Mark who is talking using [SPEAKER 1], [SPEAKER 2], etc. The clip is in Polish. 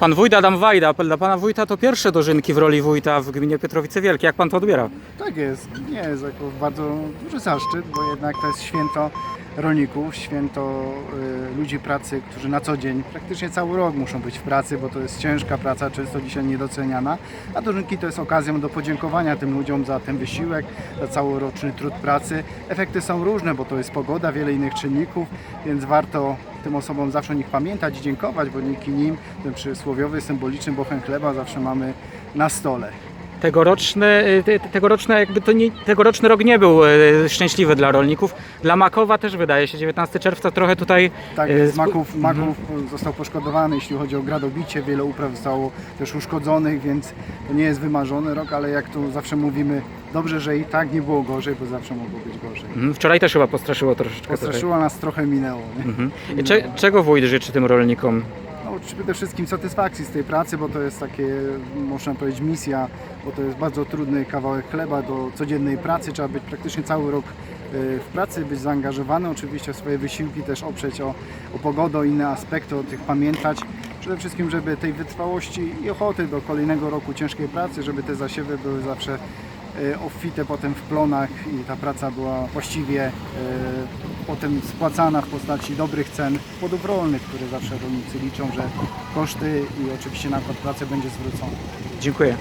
[SPEAKER 1] Pan wójt Adam Wajda, dla pana wójta to pierwsze dożynki w roli wójta w gminie Pietrowice Wielkie. Jak pan to odbiera?
[SPEAKER 2] Tak jest, nie jest jako bardzo duży zaszczyt, bo jednak to jest święto rolników, święto y, ludzi pracy, którzy na co dzień, praktycznie cały rok muszą być w pracy, bo to jest ciężka praca, często dzisiaj niedoceniana, a dożynki to jest okazją do podziękowania tym ludziom za ten wysiłek, za całoroczny trud pracy. Efekty są różne, bo to jest pogoda, wiele innych czynników, więc warto tym osobom zawsze o nich pamiętać i dziękować, bo dzięki nim ten przysłowiowy, symboliczny bochen chleba zawsze mamy na stole.
[SPEAKER 1] Tegoroczny, y, te- tegoroczne, jakby to nie, tegoroczny rok nie był y, szczęśliwy dla rolników. Dla Makowa też wydaje się 19 czerwca trochę tutaj
[SPEAKER 2] Tak,
[SPEAKER 1] y,
[SPEAKER 2] z
[SPEAKER 1] spu-
[SPEAKER 2] maków, maków został poszkodowany, jeśli chodzi o gradobicie, wiele upraw zostało też uszkodzonych, więc to nie jest wymarzony rok, ale jak tu zawsze mówimy, dobrze, że i tak nie było gorzej, bo zawsze mogło być gorzej.
[SPEAKER 1] Mhm, Wczoraj też chyba postraszyło troszeczkę.
[SPEAKER 2] Postraszyło nas trochę minęło.
[SPEAKER 1] Mhm. Cze, czego wójt życzy tym rolnikom?
[SPEAKER 2] No, przede wszystkim satysfakcji z tej pracy, bo to jest takie, można powiedzieć, misja, bo to jest bardzo trudny kawałek chleba do codziennej pracy. Trzeba być praktycznie cały rok y, w pracy, być zaangażowany, oczywiście swoje wysiłki też oprzeć o, o pogodę, o inne aspekty, o tych pamiętać. Przede wszystkim, żeby tej wytrwałości i ochoty do kolejnego roku ciężkiej pracy, żeby te zasiewy były zawsze obfite potem w plonach i ta praca była właściwie y, potem spłacana w postaci dobrych cen płodów rolnych, które zawsze rolnicy liczą, że koszty i oczywiście nakład pracy będzie zwrócony.
[SPEAKER 1] Dziękuję.